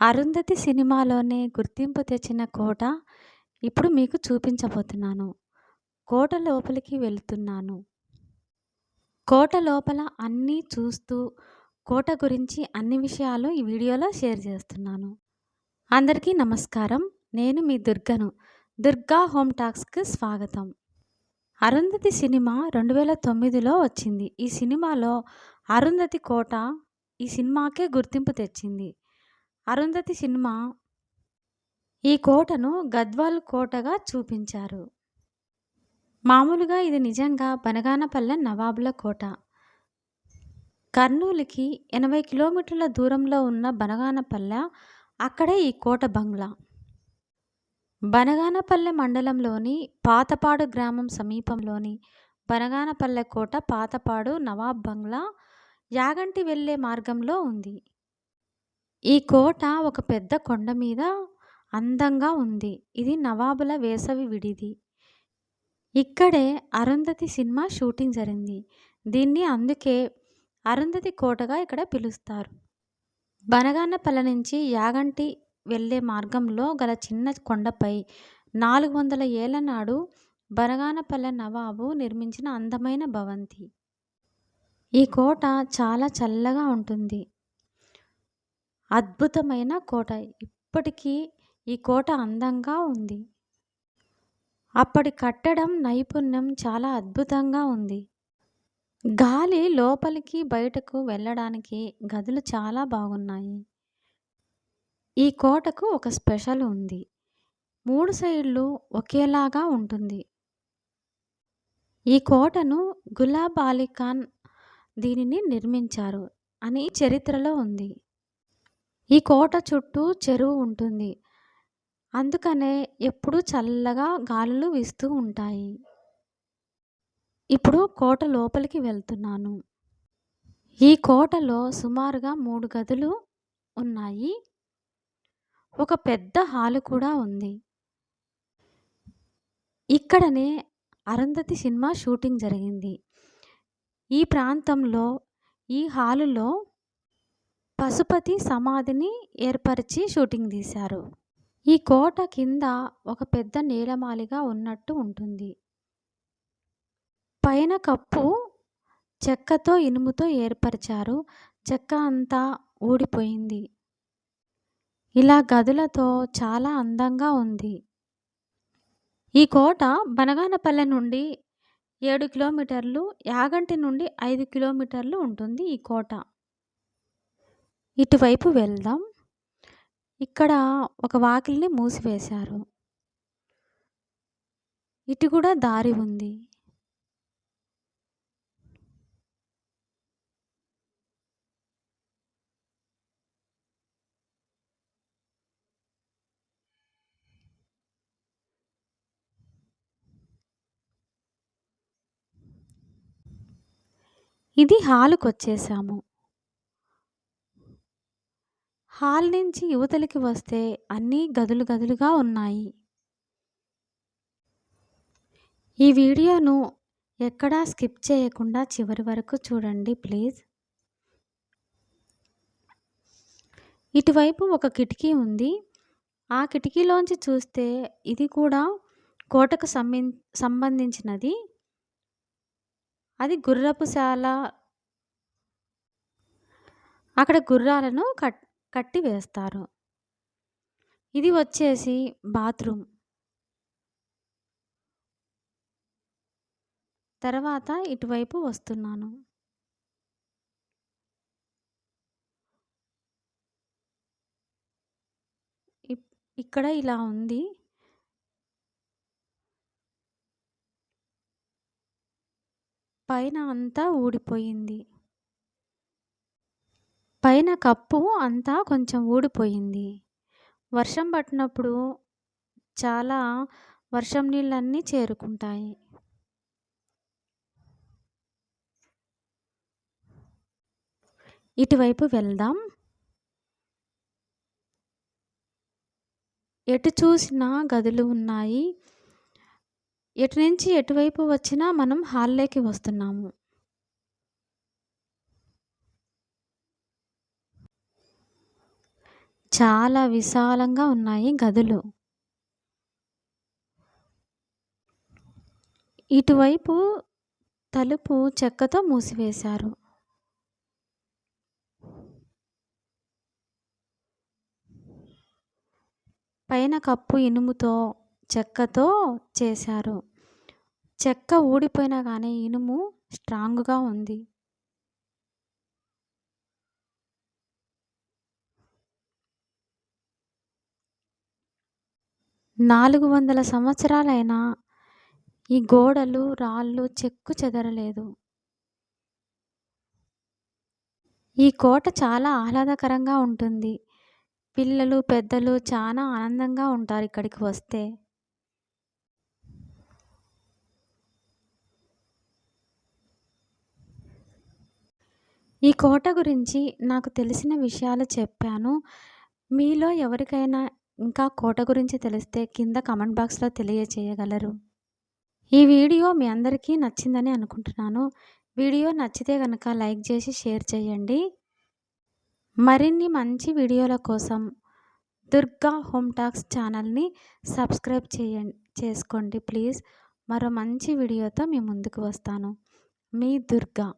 అరుంధతి సినిమాలోనే గుర్తింపు తెచ్చిన కోట ఇప్పుడు మీకు చూపించబోతున్నాను. కోట లోపలికి వెళుతున్నాను. కోట లోపల అన్నీ చూస్తూ, కోట గురించి అన్ని విషయాలు ఈ వీడియోలో షేర్ చేస్తున్నాను. అందరికీ నమస్కారం. నేను మీ దుర్గను. దుర్గా హోమ్ టాక్స్‌కి స్వాగతం. అరుంధతి సినిమా 2009లో వచ్చింది. ఈ సినిమాలో అరుంధతి కోట ఈ సినిమాకే గుర్తింపు తెచ్చింది. అరుంధతి సినిమా ఈ కోటను గద్వాల్ కోటగా చూపించారు. మామూలుగా ఇది నిజంగా బనగానపల్లె నవాబుల కోట. కర్నూలుకి 80 కిలోమీటర్ల దూరంలో ఉన్న బనగానపల్లె అక్కడే ఈ కోట బంగ్లా. బనగానపల్లె మండలంలోని పాతపాడు గ్రామం సమీపంలోని బనగానపల్లె కోట పాతపాడు నవాబ్ బంగ్లా యాగంటి వెళ్ళే మార్గంలో ఉంది. ఈ కోట ఒక పెద్ద కొండ మీద అందంగా ఉంది. ఇది నవాబుల వేసవి విడిది. ఇక్కడే అరుంధతి సినిమా షూటింగ్ జరిగింది. దీన్ని అందుకే అరుంధతి కోటగా ఇక్కడ పిలుస్తారు. బనగానపల్లె నుంచి యాగంటి వెళ్ళే మార్గంలో గల చిన్న కొండపై 400 ఏళ్ళ నాడు బనగానపల్లె నవాబు నిర్మించిన అందమైన భవంతి. ఈ కోట చాలా చల్లగా ఉంటుంది. అద్భుతమైన కోట. ఇప్పటికీ ఈ కోట అందంగా ఉంది. అప్పటి కట్టడం నైపుణ్యం చాలా అద్భుతంగా ఉంది. గాలి లోపలికి, బయటకు వెళ్ళడానికి గదులు చాలా బాగున్నాయి. ఈ కోటకు ఒక స్పెషల్ ఉంది. మూడు సైడ్లు ఒకేలాగా ఉంటుంది. ఈ కోటను గులాబ్ అలీ ఖాన్ దీనిని నిర్మించారు అని చరిత్రలో ఉంది. ఈ కోట చుట్టూ చెరువు ఉంటుంది. అందుకనే ఎప్పుడూ చల్లగా గాలులు వీస్తూ ఉంటాయి. ఇప్పుడు కోట లోపలికి వెళ్తున్నాను. ఈ కోటలో సుమారుగా మూడు గదులు ఉన్నాయి. ఒక పెద్ద హాలు కూడా ఉంది. ఇక్కడనే అరుంధతి సినిమా షూటింగ్ జరిగింది. ఈ ప్రాంతంలో ఈ హాలులో పశుపతి సమాధిని ఏర్పరిచి షూటింగ్ తీశారు. ఈ కోట కింద ఒక పెద్ద నీలమాలిగా ఉన్నట్టు ఉంటుంది. పైన కప్పు చెక్కతో, ఇనుముతో ఏర్పరిచారు. చెక్క అంతా ఊడిపోయింది. ఇలా గదులతో చాలా అందంగా ఉంది. ఈ కోట బనగానపల్లె నుండి ఏడు కిలోమీటర్లు, యాగంటి నుండి ఐదు కిలోమీటర్లు ఉంటుంది ఈ కోట. ఇటువైపు వెళ్దాం. ఇక్కడ ఒక వాకిలిని మూసివేశారు. ఇటు కూడా దారి ఉంది. ఇది హాలుకొచ్చేసాము. హాల్ నుంచి యువతలకి వస్తే అన్నీ గదులు గదులుగా ఉన్నాయి. ఈ వీడియోను ఎక్కడా స్కిప్ చేయకుండా చివరి వరకు చూడండి ప్లీజ్. ఇటువైపు ఒక కిటికీ ఉంది. ఆ కిటికీలోంచి చూస్తే ఇది కూడా కోటకు సంబిం సంబంధించినది. అది గుర్రపుశాల అక్కడ గుర్రాలను కట్ కట్టి వేస్తారు. ఇది వచ్చేసి బాత్రూమ్. తర్వాత ఇటువైపు వస్తున్నాను. ఇక్కడ ఇలా ఉంది. పైన అంతా ఊడిపోయింది. పైన కప్పు అంతా కొంచెం ఊడిపోయింది. వర్షం పట్టినప్పుడు చాలా వర్షం నీళ్ళన్నీ చేరుకుంటాయి. ఇటువైపు వెళ్దాం. ఎటు చూసినా గదులు ఉన్నాయి. ఎటు నుంచి ఎటువైపు వచ్చినా మనం హాల్లోకి వస్తున్నాము. చాలా విశాలంగా ఉన్నాయి గదులు. ఇటువైపు తలుపు చెక్కతో మూసివేశారు. పైన కప్పు ఇనుముతో, చెక్కతో చేశారు. చెక్క ఊడిపోయినా కానీ ఇనుము స్ట్రాంగ్‌గా ఉంది. నాలుగు వందల సంవత్సరాలైనా ఈ గోడలు, రాళ్ళు చెక్కు చెదరలేదు. ఈ కోట చాలా ఆహ్లాదకరంగా ఉంటుంది. పిల్లలు, పెద్దలు చాలా ఆనందంగా ఉంటారు ఇక్కడికి వస్తే. ఈ కోట గురించి నాకు తెలిసిన విషయాలు చెప్పాను. మీలో ఎవరికైనా ఇంకా కోట గురించి తెలిస్తే కింద కమెంట్ బాక్స్‌లో తెలియచేయగలరు. ఈ వీడియో మీ అందరికీ నచ్చిందని అనుకుంటున్నాను. వీడియో నచ్చితే కనుక లైక్ చేసి షేర్ చేయండి. మరిన్ని మంచి వీడియోల కోసం దుర్గా హోమ్ టాక్స్ ఛానల్‌ని సబ్స్క్రైబ్ చేయండి చేసుకోండి ప్లీజ్. మరో మంచి వీడియోతో మీ ముందుకు వస్తాను. మీ దుర్గా.